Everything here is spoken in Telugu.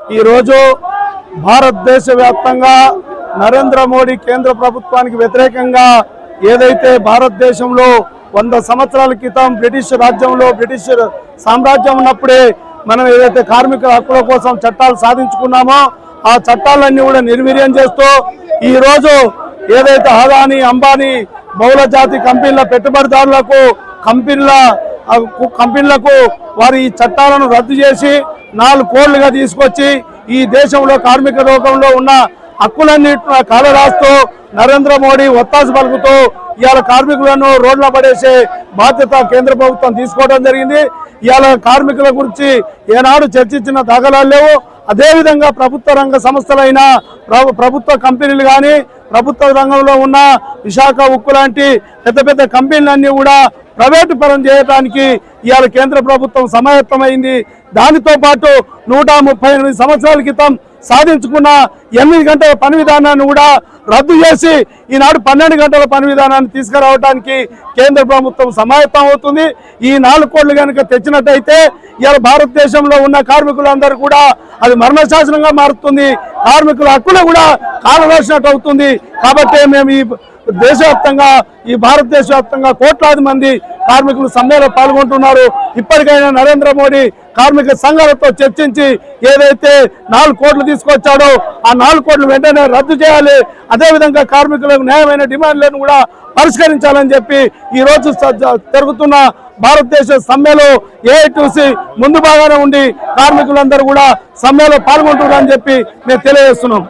ఈరోజు భారతదేశ వ్యాప్తంగా నరేంద్ర మోడీ కేంద్ర ప్రభుత్వానికి వ్యతిరేకంగా ఏదైతే భారతదేశంలో వంద సంవత్సరాల క్రితం బ్రిటిష్ రాజ్యంలో బ్రిటిష్ సామ్రాజ్యం ఉన్నప్పుడే మనం ఏదైతే కార్మికుల హక్కుల కోసం చట్టాలు సాధించుకున్నామో ఆ చట్టాలన్నీ కూడా నిర్వీర్యం చేస్తూ ఈ రోజు ఏదైతే అదానీ అంబానీ బహుళ జాతి కంపెనీల పెట్టుబడిదారులకు కంపెనీల కు- కంపెనీలకు వారి ఈ చట్టాలను రద్దు చేసి నాలుగు కోళ్ళుగా తీసుకొచ్చి ఈ దేశంలో కార్మిక లోకంలో ఉన్న హక్కులన్నీ కాలరాస్తూ నరేంద్ర మోడీ ఒత్తాసు పలుకుతూ ఇవాళ కార్మికులను రోడ్ల పడేసే బాధ్యత కేంద్ర ప్రభుత్వం తీసుకోవడం జరిగింది. ఇవాళ కార్మికుల గురించి ఏనాడు చర్చించిన దాఖలాలు లేవు. అదేవిధంగా ప్రభుత్వ రంగ సంస్థలైన ప్రభుత్వ కంపెనీలు కానీ ప్రభుత్వ రంగంలో ఉన్న విశాఖ ఉక్కు లాంటి పెద్ద పెద్ద కంపెనీలన్నీ కూడా ప్రైవేటు పరం చేయడానికి ఇవాళ కేంద్ర ప్రభుత్వం సమాయత్తమైంది. దానితో పాటు నూట ముప్పై ఎనిమిది సంవత్సరాల క్రితం సాధించుకున్న ఎనిమిది గంటల పని విధానాన్ని కూడా రద్దు చేసి ఈనాడు పన్నెండు గంటల పని విధానాన్ని తీసుకురావడానికి కేంద్ర ప్రభుత్వం సమాయత్తం అవుతుంది. ఈ నాలుగు కోట్లు కనుక తెచ్చినట్టయితే ఇలా భారతదేశంలో ఉన్న కార్మికులందరూ కూడా అది మర్మశాసనంగా మారుతుంది. కార్మికుల హక్కులు కూడా కాలరాసినట్టు అవుతుంది. కాబట్టి మేము ఈ దేశవ్యాప్తంగా ఈ భారతదేశ వ్యాప్తంగా కోట్లాది మంది కార్మికులు సమ్మెలో పాల్గొంటున్నారు. ఇప్పటికైనా నరేంద్ర మోడీ కార్మిక సంఘాలతో చర్చించి ఏదైతే నాలుగు కోట్లు తీసుకొచ్చాడో ఆ నాలుగు కోట్లు వెంటనే రద్దు చేయాలి. అదేవిధంగా కార్మికులకు న్యాయమైన డిమాండ్లను కూడా పరిష్కరించాలని చెప్పి ఈ రోజు జరుగుతున్న భారతదేశ సమ్మెలో ఏఐటీసీ ముందు బాగానే ఉండి కార్మికులందరూ కూడా సమ్మెలో పాల్గొంటున్నారని చెప్పి మేము తెలియజేస్తున్నాం.